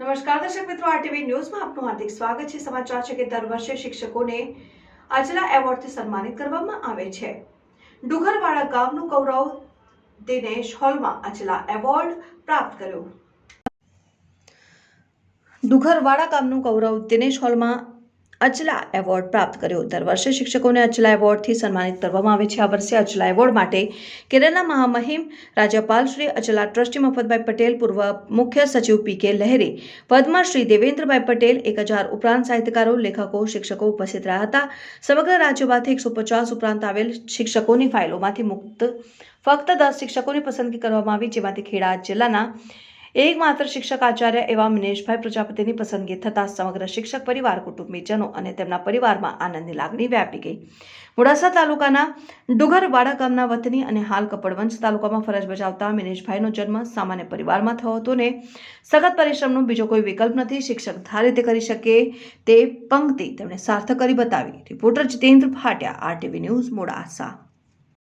નમસ્કાર, દર્શક મિત્રો આરટીવી ન્યૂઝમાં આપનું હાર્દિક સ્વાગત છે. સમાચાર છે કે દર વર્ષે શિક્ષકોને આજલા એવોર્ડથી સન્માનિત કરવામાં આવે છે. ડુગરવાડા ગામનું ગૌરવ દિનેશ હોલમાં આજલા એવોર્ડ પ્રાપ્ત કર્યો. ડુગરવાડા ગામનું ગૌરવ દિનેશ હોલમાં અચલા એવોર્ડ પ્રાપ્ત કર્યો. દર વર્ષે શિક્ષકોને અચલા એવોર્ડથી સન્માનિત કરવામાં આવે છે. આ વર્ષે અચલા એવોર્ડ માટે કેરળના મહામહિમ રાજ્યપાલ શ્રી અચલા ટ્રસ્ટી મફતભાઈ પટેલ, પૂર્વ મુખ્ય સચિવ પી કે લહેરી, પદ્મશ્રી દેવેન્દ્રભાઈ પટેલ, એક હજાર ઉપરાંત સાહિત્યકારો, લેખકો, શિક્ષકો ઉપસ્થિત રહ્યા હતા. સમગ્ર રાજ્યમાંથી એકસો પચાસ ઉપરાંત આવેલ શિક્ષકોની ફાઇલોમાંથી મુક્ત ફક્ત દસ શિક્ષકોની પસંદગી કરવામાં આવી, જેમાંથી ખેડા જિલ્લાના એકમાત્ર શિક્ષક આચાર્ય એવા મિનેશભાઈ પ્રજાપતિની પસંદગી થતાં સમગ્ર શિક્ષક પરિવાર, કુટુંબીજનો અને તેમના પરિવારમાં આનંદની લાગણી વ્યાપી ગઈ. મોડાસા તાલુકાના ડુગરવાડા ગામના વતની અને હાલ કપડવંશ તાલુકામાં ફરજ બજાવતા મિનેશભાઈનો જન્મ સામાન્ય પરિવારમાં થયો હતો ને સખત પરિશ્રમનો બીજો કોઈ વિકલ્પ નથી. શિક્ષક ધારે તે કરી શકે તે પંક્તિ તેમણે સાર્થક કરી બતાવી. Reporter Jitendra Bhatia, RTV news, Modasa.